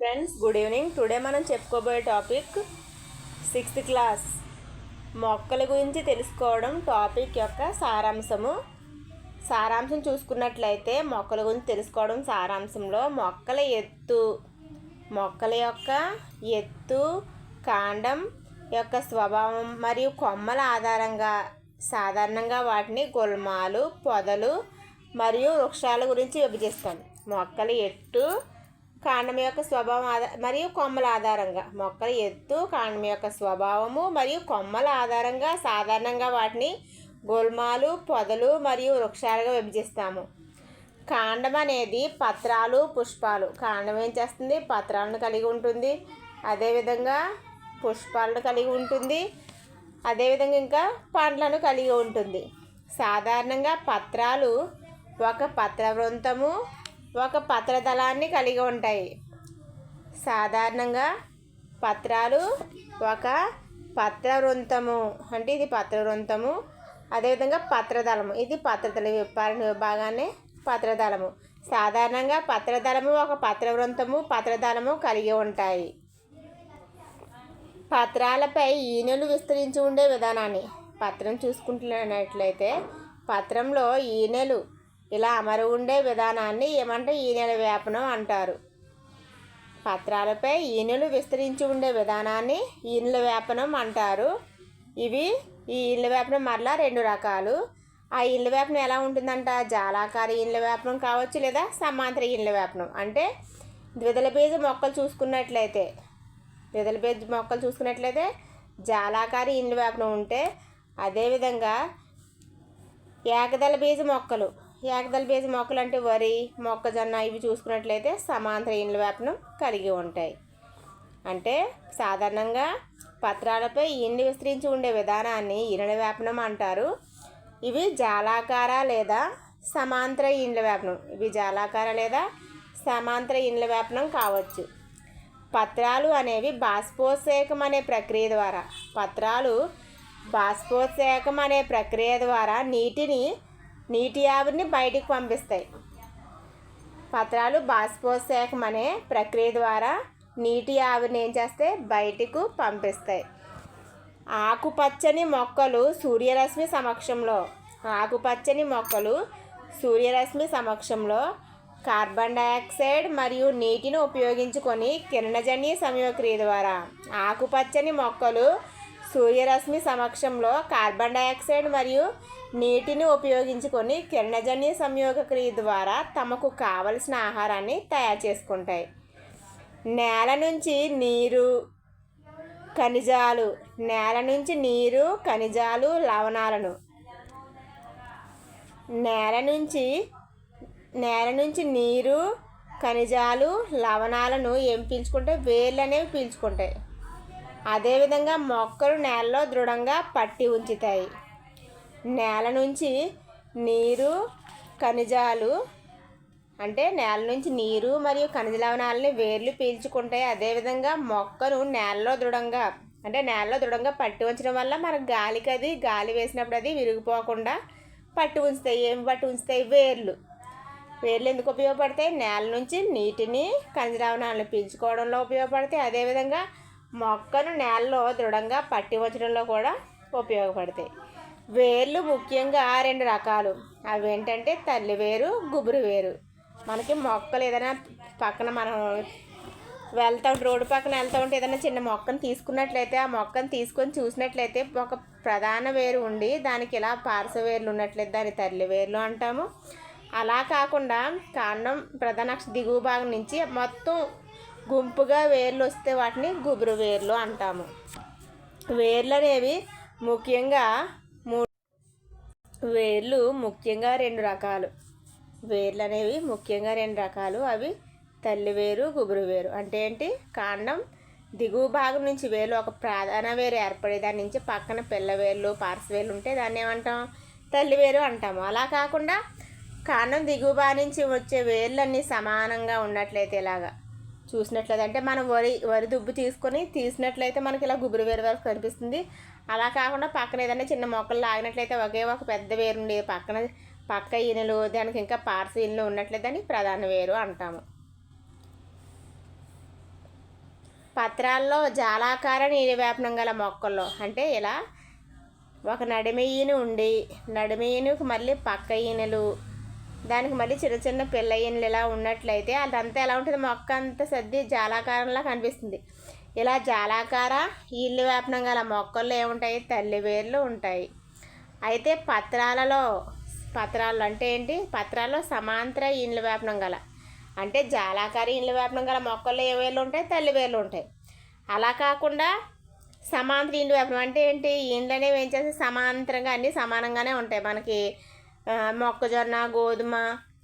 Friends good evening. Today మనం చెప్పుకోబోయే topic sixth class. మొక్కల గురించి తెలుసుకోవడం టాపిక్ యొక్క సారాంశము. సారాంశం చూసుకున్నట్లయితే మొక్కల గురించి తెలుసుకోవడం సారాంశంలో మొక్కల ఎత్తు మొక్కల యొక్క ఎత్తు కాండం యొక్క స్వభావం మరియు కొమ్మల ఆధారంగా సాధారణంగా వాటిని గుల్మాలు పొదలు మరియు వృక్షాల గురించి విభజిస్తాం. మొక్కల ఎత్తు కాండం యొక్క స్వభావం ఆధార మరియు కొమ్మల ఆధారంగా. మొక్కల ఎత్తు కాండం యొక్క స్వభావము మరియు కొమ్మల ఆధారంగా సాధారణంగా వాటిని గుల్మాలు పొదలు మరియు వృక్షాలుగా విభజిస్తాము. కాండం అనేది పత్రాలు పుష్పాలు. కాండం ఏం చేస్తుంది? పత్రాలను కలిగి ఉంటుంది. అదేవిధంగా పుష్పాలను కలిగి ఉంటుంది. అదేవిధంగా ఇంకా పండ్లను కలిగి ఉంటుంది. సాధారణంగా పత్రాలు ఒక పత్ర వృంతము ఒక పత్రదళాన్ని కలిగి ఉంటాయి. సాధారణంగా పత్రాలు ఒక పత్ర వృంతము అంటే ఇది పత్ర వృంతము అదేవిధంగా పత్రదళము. ఇది పత్రదళ విప్పారణ విభాగాన్ని పత్రదళము. సాధారణంగా పత్రదళము ఒక పత్ర వృంతము పత్రదళము కలిగి ఉంటాయి. పత్రాలపై ఈనెలు విస్తరించి ఉండే విధానాన్ని. పత్రం చూసుకుంటున్నట్లయితే పత్రంలో ఈనెలు ఇలా అమరు ఉండే విధానాన్ని ఏమంటే ఈనెల వేపనం అంటారు. పత్రాలపై ఈనెలు విస్తరించి ఉండే విధానాన్ని ఈనెల వేపనం అంటారు. ఇవి ఈ ఇళ్ళ వేపనం మరలా రెండు రకాలు. ఆ ఇళ్ళ వేపనం ఎలా ఉంటుందంట? జాలాకార ఇళ్ళ వేపనం కావచ్చు లేదా సమాంతర ఇళ్ళ వేపనం? అంటే ద్విదల బీజ మొక్కలు చూసుకున్నట్లయితే ద్విదల బీజ మొక్కలు చూసుకున్నట్లయితే జాలాకారి ఇండ్ల వేపనం ఉంటే అదేవిధంగా ఏకదళ బీజ మొక్కలు ఏకదళ బీజ మొక్కలు అంటే వరి మొక్కజొన్న ఇవి చూసుకున్నట్లయితే సమాంతర ఇండ్ల వేపనం కలిగి ఉంటాయి. అంటే సాధారణంగా పత్రాలపై ఈనులు విస్తరించి ఉండే విధానాన్ని ఈనుల వేపనం అంటారు. ఇవి జాలాకార లేదా సమాంతర ఇండ్ల వేపనం ఇవి జాలాకార లేదా సమాంతర ఇండ్ల వేపనం కావచ్చు. పత్రాలు అనేవి బాష్పోత్సేకం అనే ప్రక్రియ ద్వారా పత్రాలు బాష్పోత్సేకం అనే ప్రక్రియ ద్వారా నీటిని నీటి ఆవిరిని బయటికి పంపిస్తాయి. పత్రాలు బాష్పోత్సేకం అనే ప్రక్రియ ద్వారా నీటి ఆవిరిని ఏం చేస్తే బయటకు పంపిస్తాయి. ఆకుపచ్చని మొక్కలు సూర్యరశ్మి సమక్షంలో ఆకుపచ్చని మొక్కలు సూర్యరశ్మి సమక్షంలో కార్బన్ డయాక్సైడ్ మరియు నీటిని ఉపయోగించుకొని కిరణజన్య సంయోక్రియ ద్వారా ఆకుపచ్చని మొక్కలు సూర్యరశ్మి సమక్షంలో కార్బన్ డయాక్సైడ్ మరియు నీటిని ఉపయోగించుకొని కిరణజన్య సంయోగ క్రియ ద్వారా తమకు కావలసిన ఆహారాన్ని తయారు చేసుకుంటాయి. నేల నుంచి నీరు ఖనిజాలు నేల నుంచి నీరు ఖనిజాలు లవణాలను. నేల నుంచి నేల నుంచి నీరు ఖనిజాలు లవణాలను ఏం పీల్చుకుంటాయి? వేర్లు అనేవి పీల్చుకుంటాయి. అదేవిధంగా మొక్కలు నేలలో దృఢంగా పట్టి ఉంచుతాయి. నేల నుంచి నీరు ఖనిజాలు అంటే నేల నుంచి నీరు మరియు ఖనిజ లవణాలని వేర్లు పీల్చుకుంటాయి. అదేవిధంగా మొక్కను నేలలో దృఢంగా అంటే నేలలో దృఢంగా పట్టి ఉంచడం వల్ల మనకు గాలికి అది గాలి వేసినప్పుడు అది విరిగిపోకుండా పట్టి ఉంచుతాయి. ఏం పట్టి ఉంచుతాయి? వేర్లు. వేర్లు ఎందుకు ఉపయోగపడతాయి? నేల నుంచి నీటిని ఖనిజ లవణాలను పీల్చుకోవడంలో ఉపయోగపడతాయి. అదేవిధంగా మొక్కను నేలలో దృఢంగా పట్టి ఉంచడంలో కూడా ఉపయోగపడతాయి. వేర్లు ముఖ్యంగా రెండు రకాలు. అవి ఏంటంటే తల్లి వేరు గుబురు వేరు. మనకి మొక్కలు ఏదైనా పక్కన మనం వెళ్తా ఉంటే రోడ్డు పక్కన వెళ్తూ ఉంటే ఏదైనా చిన్న మొక్కను తీసుకున్నట్లయితే ఆ మొక్కను తీసుకొని చూసినట్లయితే ఒక ప్రధాన వేరు ఉండి దానికి ఇలా పార్శ వేర్లు ఉన్నట్లయితే దాని తల్లి వేర్లు అంటాము. అలా కాకుండా కాండం ప్రధాన దిగువ భాగం నుంచి మొత్తం గుంపుగా వేర్లు వస్తే వాటిని గుబురు వేర్లు అంటాము. వేర్లు అనేవి ముఖ్యంగా మూడు వేర్లు ముఖ్యంగా రెండు రకాలు. వేర్లు అనేవి ముఖ్యంగా రెండు రకాలు. అవి తల్లి వేరు గుబురు వేరు. అంటే ఏంటి? కాండం దిగువ భాగం నుంచి వేలు ఒక ప్రధాన వేరు ఏర్పడే దాని నుంచి పక్కన పిల్ల వేర్లు పార్శ్వేలు ఉంటే దాన్ని ఏమంటాం? తల్లి వేరు అంటాము. అలా కాకుండా కాండం దిగువ భాగం నుంచి వచ్చే వేర్లన్నీ సమానంగా ఉన్నట్లయితే ఇలాగా చూసినట్లయితే. అంటే మనం వరి వరి దుబ్బు తీసుకొని తీసినట్లయితే మనకి ఇలా గుబురు వేరు వరకు కనిపిస్తుంది. అలా కాకుండా పక్కన ఏదైనా చిన్న మొక్కలు లాగినట్లయితే ఒకే ఒక పెద్ద వేరు ఉండేది. పక్కన పక్క ఈనెలు దానికి ఇంకా పార్స ఈనెలు ఉన్నట్లయితే దాన్ని ప్రధాన వేరు అంటాము. పత్రాల్లో జాలాకార నీలివేపనం గల మొక్కల్లో అంటే ఇలా ఒక నడిమ ఈయన ఉండి నడిమ ఈయనకు మళ్ళీ పక్క ఈనెలు దానికి మళ్ళీ చిన్న చిన్న పిల్ల ఇలా ఉన్నట్లయితే అదంతా ఎలా ఉంటుంది మొక్క అంతా సర్ది జాలాకారంలా కనిపిస్తుంది. ఇలా జాలాకార ఇల్లు వ్యాపనం గల మొక్కల్లో ఏముంటాయి? తల్లి వేర్లు ఉంటాయి. అయితే పత్రాలలో పత్రాలు అంటే ఏంటి? పత్రాల్లో సమాంతర ఇండ్ల వ్యాపనం గల అంటే జాలాకారి ఇండ్ల వ్యాపనం గల మొక్కల్లో ఏ వేర్లు ఉంటాయి? తల్లి వేర్లు ఉంటాయి. అలా కాకుండా సమాంతర ఇండ్ల వ్యాపనం అంటే ఏంటి? ఇండ్లు అనేవి ఏం చేస్తే సమాంతరంగా అన్నీ సమానంగానే ఉంటాయి. మనకి మొక్కజొన్న గోధుమ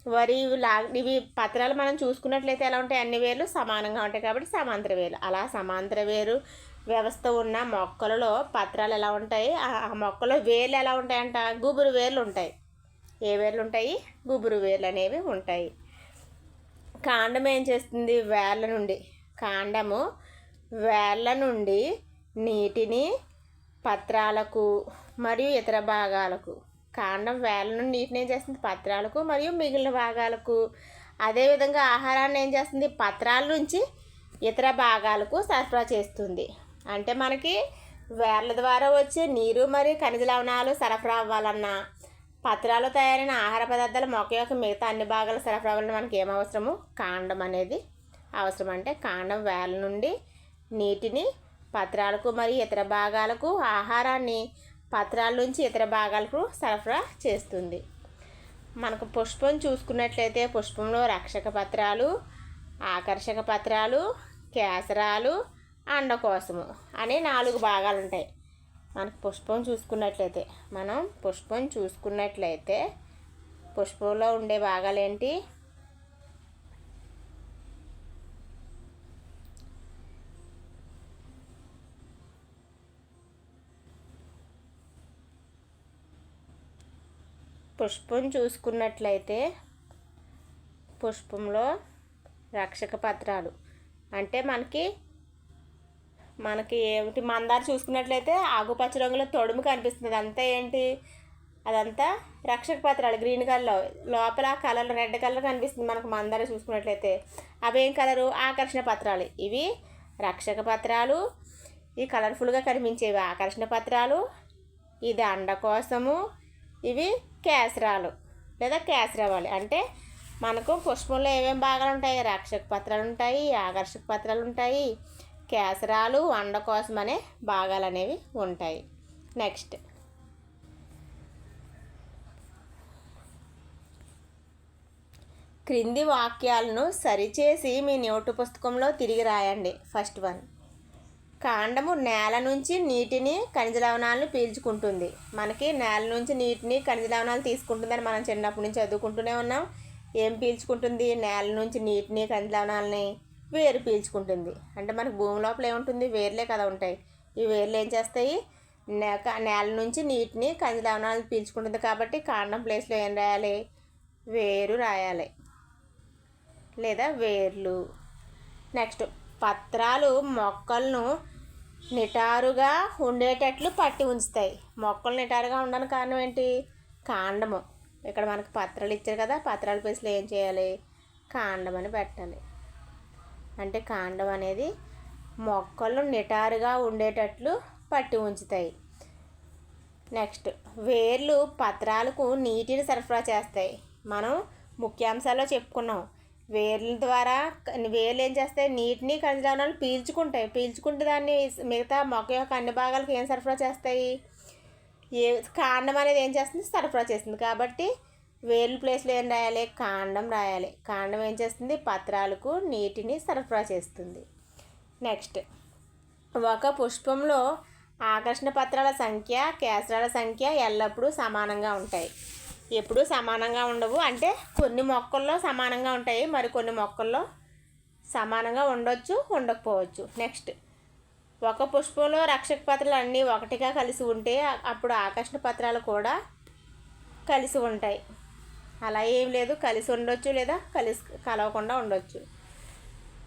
వరి ఇవి లా ఇవి పత్రాలు మనం చూసుకున్నట్లయితే ఎలా ఉంటాయి? అన్ని వేర్లు సమానంగా ఉంటాయి కాబట్టి సమాంతర వేర్లు. అలా సమాంతర వేరు వ్యవస్థ ఉన్న మొక్కలలో పత్రాలు ఎలా ఉంటాయి? ఆ మొక్కలో వేర్లు ఎలా ఉంటాయంట? గుబురు వేర్లు ఉంటాయి. ఏ వేర్లు ఉంటాయి? గుబురు వేర్లు అనేవి ఉంటాయి. కాండం ఏం చేస్తుంది? వేళ్ళ నుండి. కాండము వేళ్ళ నుండి నీటిని పత్రాలకు మరియు ఇతర భాగాలకు కాండం వేల నుండి నీటిని ఏం చేస్తుంది? పత్రాలకు మరియు మిగిలిన భాగాలకు. అదేవిధంగా ఆహారాన్ని ఏం చేస్తుంది? పత్రాల నుంచి ఇతర భాగాలకు సరఫరా చేస్తుంది. అంటే మనకి వేర్ల ద్వారా వచ్చే నీరు మరియు ఖనిజ లవణాలు సరఫరా అవ్వాలన్నా పత్రాలు తయారైన ఆహార పదార్థాలు మొక్క యొక్క మిగతా అన్ని భాగాలు సరఫరా అవ్వాలని మనకి ఏం అవసరము? కాండం అనేది అవసరం. అంటే కాండం వేల నుండి నీటిని పత్రాలకు మరియు ఇతర భాగాలకు ఆహారాన్ని పత్రాల నుంచి ఇతర భాగాలకు సరఫరా చేస్తుంది. మనకు పుష్పం చూసుకున్నట్లయితే పుష్పంలో రక్షక పత్రాలు ఆకర్షక పత్రాలు కేసరాలు అండకోసము అనే నాలుగు భాగాలు ఉంటాయి. మనకు పుష్పం చూసుకున్నట్లయితే మనం పుష్పం చూసుకున్నట్లయితే పుష్పంలో ఉండే భాగాలు ఏంటి? పుష్పం చూసుకున్నట్లయితే పుష్పంలో రక్షక పత్రాలు. అంటే మనకి మనకి ఏమిటి మందార చూసుకున్నట్లయితే ఆకుపచ్చ రంగులో తొడుము కనిపిస్తుంది. అదంతా ఏంటి? అదంతా రక్షక పత్రాలు. గ్రీన్ కలర్ లోపల కలర్ రెడ్ కలర్ కనిపిస్తుంది మనకు మందార చూసుకున్నట్లయితే. అవేం కలరు? ఆకర్షణ పత్రాలు. ఇవి రక్షక పత్రాలు. ఈ కలర్ఫుల్గా కనిపించేవి ఆకర్షణ పత్రాలు. ఇది అండ కోసము. ఇవి కేసరాలు లేదా కేసరవాలి అంటే మనకు పుష్పంలో ఏమేమి భాగాలు ఉంటాయి? రక్షక పత్రాలు ఉంటాయి ఆకర్షక పత్రాలు ఉంటాయి కేసరాలు వండ కోసం అనే భాగాలు అనేవి ఉంటాయి. నెక్స్ట్. క్రింది వాక్యాలను సరిచేసి మీ నోటు పుస్తకంలో తిరిగి రాయండి. First one. కాండము నేల నుంచి నీటిని ఖనిజ లవణాలను పీల్చుకుంటుంది. మనకి నేల నుంచి నీటిని ఖనిజ లవణాలు తీసుకుంటుందని మనం చిన్నప్పటి నుంచి చదువుకుంటూనే ఉన్నాం. ఏం పీల్చుకుంటుంది? నేల నుంచి నీటిని ఖనిజ లవణాలని వేరు పీల్చుకుంటుంది. అంటే మనకు భూమి లోపల ఏముంటుంది? వేర్లే కదా ఉంటాయి. ఈ వేర్లు ఏం చేస్తాయి? నేల నుంచి నీటిని ఖనిజ లవణాలను పీల్చుకుంటుంది కాబట్టి కాండం ప్లేస్లో ఏం రాయాలి? వేరు రాయాలి. లేదా వేర్లు. నెక్స్ట్ పత్రాలు మొక్కలను నిటారుగా ఉండేటట్లు పట్టి ఉంచుతాయి. మొక్కలు నిటారుగా ఉండడానికి కారణం ఏంటి? కాండము. ఇక్కడ మనకు పత్రాలు ఇచ్చారు కదా పత్రాల ప్లేస్లో ఏం చేయాలి? కాండం అని పెట్టాలి. అంటే కాండం అనేది మొక్కలు నిటారుగా ఉండేటట్లు పట్టి ఉంచుతాయి. నెక్స్ట్ వేర్లు పత్రాలకు నీటిని సరఫరా చేస్తాయి. మనం ముఖ్యాంశాల్లో చెప్పుకున్నాం వేర్ల ద్వారా వేర్లు ఏం చేస్తాయి? నీటిని ఖనిజలవణాలు పీల్చుకుంటాయి. పీల్చుకుంటే దాన్ని మిగతా మొక్క యొక్క అన్ని భాగాలకు ఏం సరఫరా చేస్తాయి? ఏ కాండం అనేది ఏం చేస్తుంది? సరఫరా చేస్తుంది. కాబట్టి వేర్ల ప్లేస్లో ఏం రాయాలి? కాండం రాయాలి. కాండం ఏం చేస్తుంది? పత్రాలకు నీటిని సరఫరా చేస్తుంది. నెక్స్ట్ ఒక పుష్పంలో ఆకర్షణ పత్రాల సంఖ్య కేసరాల సంఖ్య ఎల్లప్పుడూ సమానంగా ఉంటాయి. ఎప్పుడూ సమానంగా ఉండవు. అంటే కొన్ని మొక్కల్లో సమానంగా ఉంటాయి మరి కొన్ని మొక్కల్లో సమానంగా ఉండొచ్చు ఉండకపోవచ్చు. నెక్స్ట్ ఒక పుష్పంలో రక్షక పత్రాలు అన్నీ ఒకటిగా కలిసి ఉంటే అప్పుడు ఆకర్షణ పత్రాలు కూడా కలిసి ఉంటాయి. అలా ఏం లేదు. కలిసి ఉండొచ్చు లేదా కలిసి కలవకుండా ఉండొచ్చు.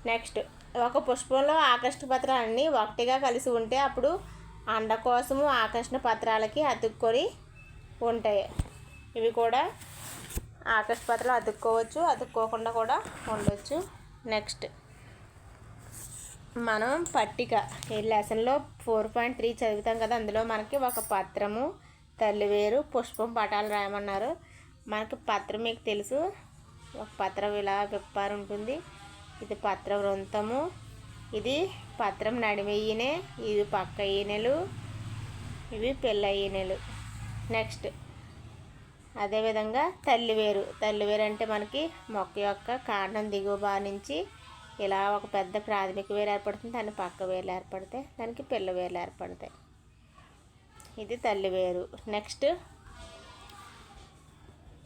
నెక్స్ట్ ఒక పుష్పంలో ఆకర్షణ పత్రాలు అన్నీ ఒకటిగా కలిసి ఉంటే అప్పుడు అండకోసము ఆకర్షణ పత్రాలకి అతుక్కొని ఉంటాయి. ఇవి కూడా ఆకర్షణ అతుక్కోవచ్చు అతుక్కోకుండా కూడా ఉండొచ్చు. నెక్స్ట్ మనం పట్టిక. ఈ లెసన్లో ఫోర్ పాయింట్ త్రీ చదువుతాం కదా అందులో మనకి ఒక పత్రము తల్లివేరు పుష్పం పటాలు రాయమన్నారు. మనకి పత్రం మీకు తెలుసు. ఒక పత్రం ఇలా విప్పారు ఉంటుంది. ఇది పత్ర వృంతము ఇది పత్రం నడిమి ఈనె ఇది పక్క ఈనెలు ఇవి పిల్ల ఈనెలు నెక్స్ట్ అదేవిధంగా తల్లివేరు తల్లివేరు అంటే మనకి మొక్క యొక్క కాండం దిగువ బాగా నుంచి ఇలా ఒక పెద్ద ప్రాథమిక వేరు ఏర్పడుతుంది. దాని పక్క వేలు ఏర్పడతాయి. దానికి పిల్ల వేలు ఏర్పడతాయి. ఇది తల్లివేరు నెక్స్ట్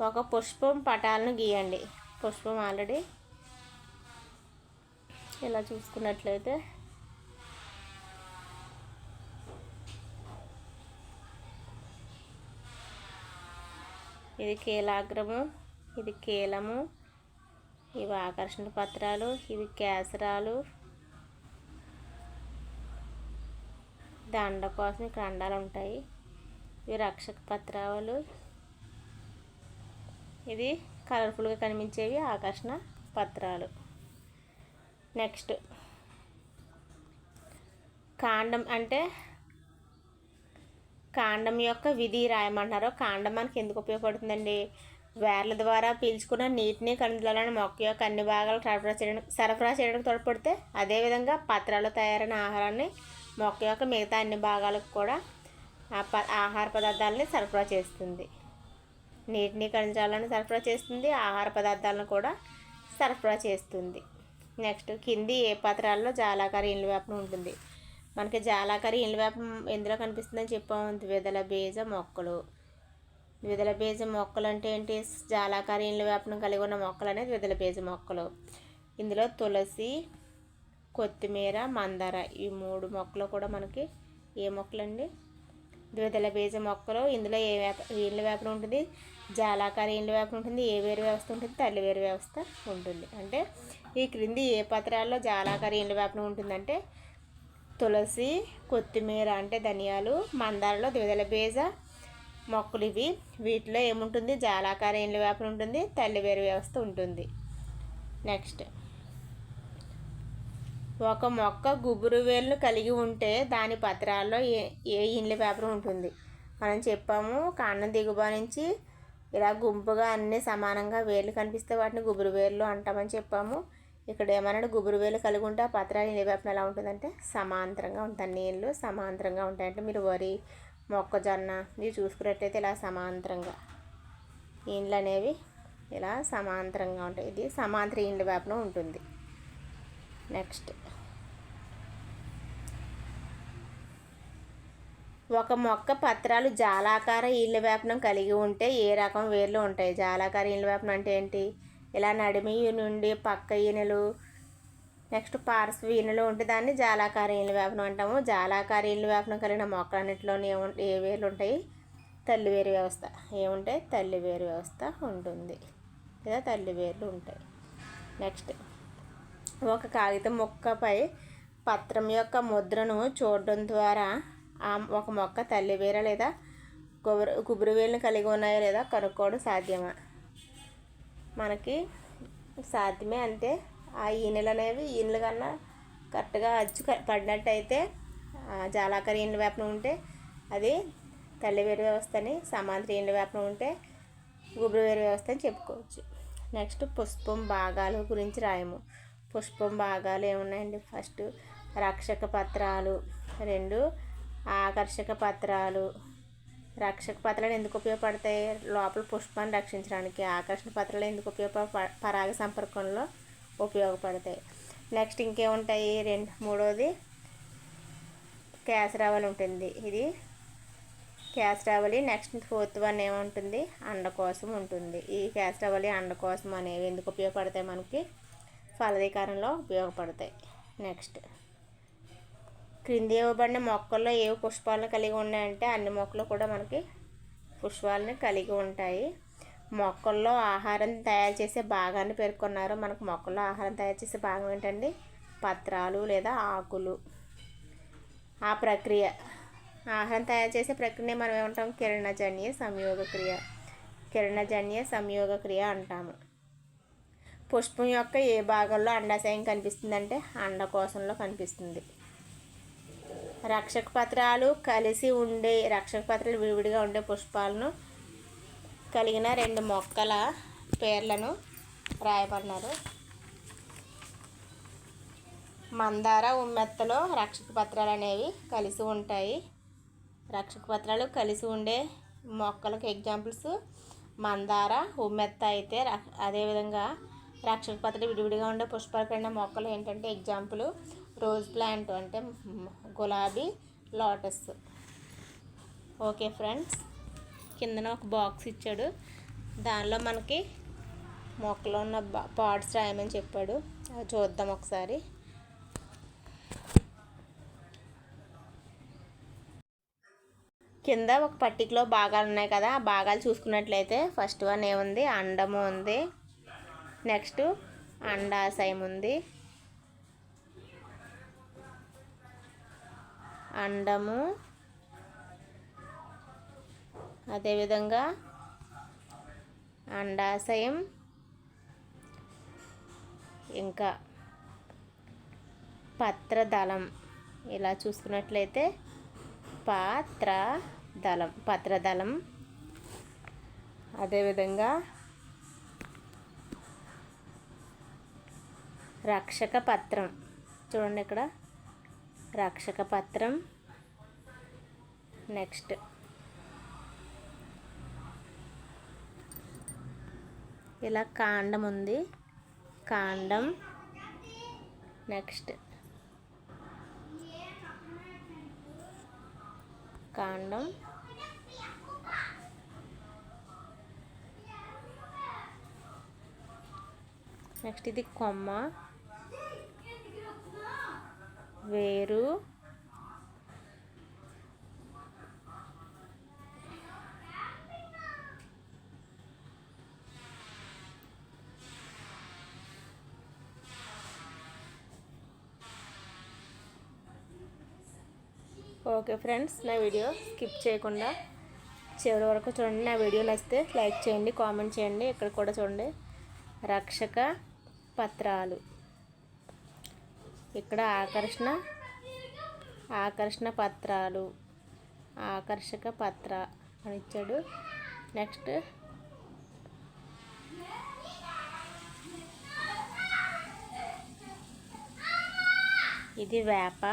ఒక పుష్పం పటాలను గీయండి. పుష్పం ఆల్రెడీ ఇలా చూసుకున్నట్లయితే ఇది కీలాగ్రము ఇది కీలము ఇవి ఆకర్షణ పత్రాలు ఇవి కేసరాలు. దండ కోసం ఇక్కడ అండాలు ఉంటాయి. ఇవి రక్షక పత్రాలు. ఇది కలర్ఫుల్గా కనిపించేవి ఆకర్షణ పత్రాలు. నెక్స్ట్. కాండం అంటే కాండం యొక్క విధి రాయమంటున్నారు. కాండం మనకి ఎందుకు ఉపయోగపడుతుందండి? వేర్ల ద్వారా పీల్చుకున్న నీటిని కణజాలను మొక్క యొక్క అన్ని భాగాలు సరఫరా చేయడం సరఫరా చేయడానికి తోడ్పడితే అదేవిధంగా పత్రాలు తయారైన ఆహారాన్ని మొక్క యొక్క మిగతా అన్ని భాగాలకు కూడా ఆ ప ఆహార పదార్థాలని సరఫరా చేస్తుంది. నీటిని ఖనిజాలను సరఫరా చేస్తుంది ఆహార పదార్థాలను కూడా సరఫరా చేస్తుంది. నెక్స్ట్ కింది ఏ పత్రాల్లో జాలాకారి ఇండ్ల వేపన ఉంటుంది? మనకి జాలాకరి ఇండ్ల వ్యాపం ఎందులో కనిపిస్తుందని చెప్పాము. ద్విదల బీజ మొక్కలు. ద్విదల బీజ మొక్కలు అంటే ఏంటి? జాలాకారి ఇండ్ల వేపనం కలిగి ఉన్న మొక్కలు అనేది ద్విదల బీజ మొక్కలు. ఇందులో తులసి కొత్తిమీర మందార ఈ మూడు మొక్కలు కూడా మనకి ఏ మొక్కలండి? ద్విదల బీజ మొక్కలు. ఇందులో ఏ వేప ఇండ్ల వేపన ఉంటుంది? జాలాకార ఇండ్ల వేపన ఉంటుంది. ఏ వేరు వ్యవస్థ ఉంటుంది? తల్లి వేరు వ్యవస్థ ఉంటుంది. అంటే ఈ క్రింది ఏ పత్రాల్లో జాలాకార ఇండ్ల వేపన ఉంటుందంటే తులసి కొత్తిమీర అంటే ధనియాలు మందారలో ద్విదల బీజ మొక్కలు ఇవి. వీటిలో ఏముంటుంది? జాలాకార ఇండ్ల వ్యాపనం ఉంటుంది తల్లి వేరు వ్యవస్థ ఉంటుంది. నెక్స్ట్. ఒక మొక్క గుబురు వేళ్ళు కలిగి ఉంటే దాని పత్రాల్లో ఏ ఏ ఇండ్ల పేపర్ ఉంటుంది? మనం చెప్పాము కాండం దిగుబా నుంచి ఇలా గుంపుగా అన్నీ సమానంగా వేర్లు కనిపిస్తే వాటిని గుబురు వేర్లు అంటామని చెప్పాము. ఇక్కడ ఏమన్నాడు? గుబురు వేలు కలిగి ఉంటే ఆ పత్రాలు ఏ పేపర్ ఎలా ఉంటుందంటే సమాంతరంగా ఉంటాయి. నీళ్ళు సమాంతరంగా ఉంటాయి. అంటే మీరు వరి మొక్కజొన్న ఇవి చూసుకున్నట్టయితే ఇలా సమాంతరంగా. ఇండ్లు అనేవి ఇలా సమాంతరంగా ఉంటాయి. ఇది సమాంతర ఇండ్ల వేపనం ఉంటుంది. నెక్స్ట్. ఒక మొక్క పత్రాలు జాలాకార ఈళ్ళ వేపనం కలిగి ఉంటే ఏ రకం వేర్లు ఉంటాయి? జాలాకార ఈళ్ళ వేపనం అంటే ఏంటి? ఇలా నడిమి నుండి పక్క ఈనెలు నెక్స్ట్ పార్శ్వ ఈనెలు ఉంటే దాన్ని జాలాకార ఈళ్ళ వేపనం అంటాము. జాలాకార ఈళ్ళ వేపనం కలిగిన మొక్కలన్నింటిలోని ఏ ఏ వేర్లు ఉంటాయి? తల్లివేరు వ్యవస్థ. ఏముంటాయి? తల్లివేరు వ్యవస్థ ఉంటుంది. లేదా తల్లివేర్లు ఉంటాయి. నెక్స్ట్ ఒక కాగితం మొక్కపై పత్రం యొక్క ముద్రను చూడడం ద్వారా ఆ ఒక మొక్క తల్లివేర లేదా? గుబురు గుబురు వేలుని కలిగి ఉన్నాయో లేదా? కనుక్కోవడం సాధ్యమా? మనకి సాధ్యమే. అంటే ఆ ఈనెలు అనేవి ఈనెల కన్నా కరెక్ట్గా అచ్చు పడినట్టయితే జాలాకరి ఈనెల వేపనం ఉంటే అది తల్లివేరు వ్యవస్థ అని సమాంతర ఈనెల వేపనం ఉంటే గుబురువేరు వ్యవస్థ అని చెప్పుకోవచ్చు. నెక్స్ట్ పుష్పం భాగాలు గురించి రాయము. పుష్పం భాగాలు ఏమున్నాయండి? ఫస్ట్ రక్షక పత్రాలు. రెండు ఆకర్షక పత్రాలు. రక్షక పత్రాలు ఎందుకు ఉపయోగపడతాయి? లోపల పుష్పాన్ని రక్షించడానికి ఆకర్షణ పత్రాలు ఎందుకు ఉపయోగపడ పరాగ సంపర్కంలో ఉపయోగపడతాయి. నెక్స్ట్ ఇంకేముంటాయి? రెండు మూడోది కేసరావలి ఉంటుంది. ఇది కేసరావలి నెక్స్ట్ ఫోర్త్ వన్ ఏముంటుంది? అండ కోసం ఉంటుంది. ఈ కేసరావళి అండ కోసం అనేవి ఎందుకు ఉపయోగపడతాయి? మనకి ఫలదీకరణలో ఉపయోగపడతాయి. నెక్స్ట్ క్రింది ఇవ్వబడిన మొక్కల్లో ఏ పుష్పాలను కలిగి ఉన్నాయంటే అన్ని మొక్కలు కూడా మనకి పుష్పాలను కలిగి ఉంటాయి. మొక్కల్లో ఆహారం తయారు చేసే భాగాన్ని పేర్కొన్నారు. మనకు మొక్కల్లో ఆహారం తయారు చేసే భాగం ఏంటండి? పత్రాలు లేదా ఆకులు. ఆ ప్రక్రియ ఆహారం తయారు చేసే ప్రక్రియ మనం ఏమంటాం? కిరణజన్య సంయోగ క్రియ. కిరణజన్య సంయోగ క్రియ అంటాము. పుష్పం యొక్క ఏ భాగంలో అండాశయం కనిపిస్తుందంటే అండకోశంలో కనిపిస్తుంది. రక్షక పత్రాలు కలిసి ఉండే రక్షక పత్రాలు విడివిడిగా ఉండే పుష్పాలను కలిగిన రెండు మొక్కల పేర్లను రాయమన్నారు మందార ఉమ్మెత్తలో రక్షక పత్రాలు అనేవి కలిసి ఉంటాయి. రక్షక పత్రాలు కలిసి ఉండే మొక్కలకు ఎగ్జాంపుల్స్ మందార ఉమ్మెత్త అయితే అదేవిధంగా రక్షక పత్రాలు విడివిడిగా ఉండే పుష్పకరణ మొక్కలు ఏంటంటే ఎగ్జాంపుల్ రోజ్ ప్లాంట్ అంటే గులాబీ లోటస్. ఓకే ఫ్రెండ్స్ కిందన ఒక బాక్స్ ఇచ్చాడు. దానిలో మనకి మొక్కలో ఉన్న పార్ట్స్ రాయమని చెప్పాడు. అది చూద్దాం ఒకసారి. కింద ఒక పట్టికలో భాగాలు ఉన్నాయి కదా ఆ భాగాలు చూసుకున్నట్లయితే ఫస్ట్ వన్ ఏముంది? అండము ఉంది. నెక్స్ట్ అండాశయం ఉంది. అండము. అదేవిధంగా అండాశయం. ఇంకా పత్రదళం. ఇలా చూసుకున్నట్లయితే పాత్ర దళం పత్రదళం. అదేవిధంగా రక్షక పత్రం. చూడండి ఇక్కడ. రక్షక పత్రం. నెక్స్ట్. ఇలా కాండం ఉంది. కాండం. నెక్స్ట్. కాండం. నెక్స్ట్ ఇది కొమ్మ. వేరు. ఓకే ఫ్రెండ్స్ నా వీడియో స్కిప్ చేయకుండా చివరి వరకు చూడండి. నా వీడియో నచ్చితే లైక్ చేయండి కామెంట్ చేయండి. ఇక్కడ కూడా చూడండి. రక్షక పత్రాలు. ఇక్కడ ఆకర్షణ ఆకర్షణ పత్రాలు ఆకర్షక పత్ర అని ఇచ్చాడు. నెక్స్ట్. ఇది వేప.